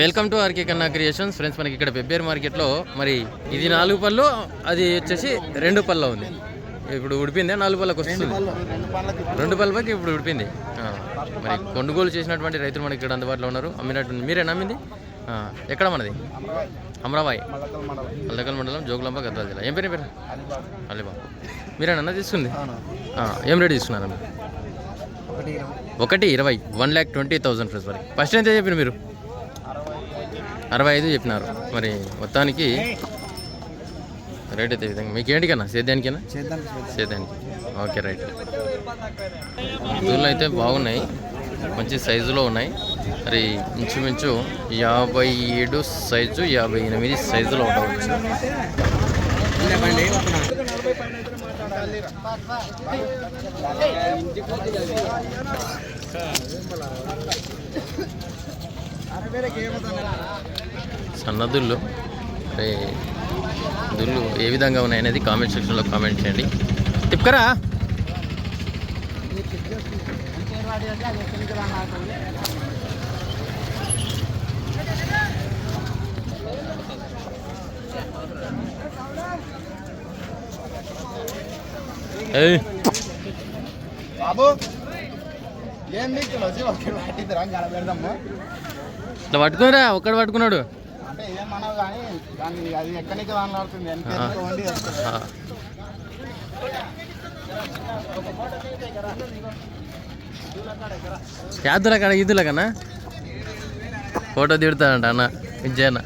Welcome to RK Kanna creations. Friends మనకి ఇక్కడ పెబ్బేరు మార్కెట్లో మరి ఇది నాలుగు పళ్ళు అది వచ్చేసి రెండు పళ్ళ ఉంది. ఇప్పుడు ఉడిపిందే నాలుగు పళ్ళకి వస్తుంది. రెండు పళ్ళకి ఇప్పుడు ఉడిపింది. మరి కొనుగోలు చేసినటువంటి రైతులు మనకి ఇక్కడ అందుబాటులో ఉన్నారు. అమ్మినట్టు మీరే నమ్మింది ఎక్కడ మనది? అమరాబాయి. అల్లకల్ మండలం. జోగులాంబ గద్వాల జిల్లా. ఏం పేరు పేరు? అలీబాబు. మీరేనన్నా తీసుకుంది? ఏం రేట్ తీసుకున్నారా మీరు ఒకటి ఇరవై. One lakh twenty thousand friends మరి. ఫస్ట్ ఎంత చెప్పిన మీరు? అరవై ఐదు చెప్పినారు. మరి మొత్తానికి రేట్ అయితే విధంగా మీకు ఏంటికన్నా? సేద్యానికేనా? సేద్యానికి. Okay right. దూళ్ళు అయితే బాగున్నాయి. మంచి సైజులో ఉన్నాయి. మరి ఇంచుమించు యాభై ఏడు సైజు యాభై ఎనిమిది సైజులో ఉండవచ్చు. సన్నదుళ్ళు అరే దుళ్ళు ఏ విధంగా ఉన్నాయనేది కామెంట్ సెక్షన్లో కామెంట్ చేయండి. తిప్పకరా. బాబు ఏం నీకు వచ్చి ఒకటి పట్టిద్దిరా గడ పెడదాము ఇట్లా పట్టుకునిరా ఒక్కడు పట్టుకున్నాడు. యాదుల కాడ ఈదుల కన్నా? ఫోటో దిగుతాడంట అన్న విజయన్న.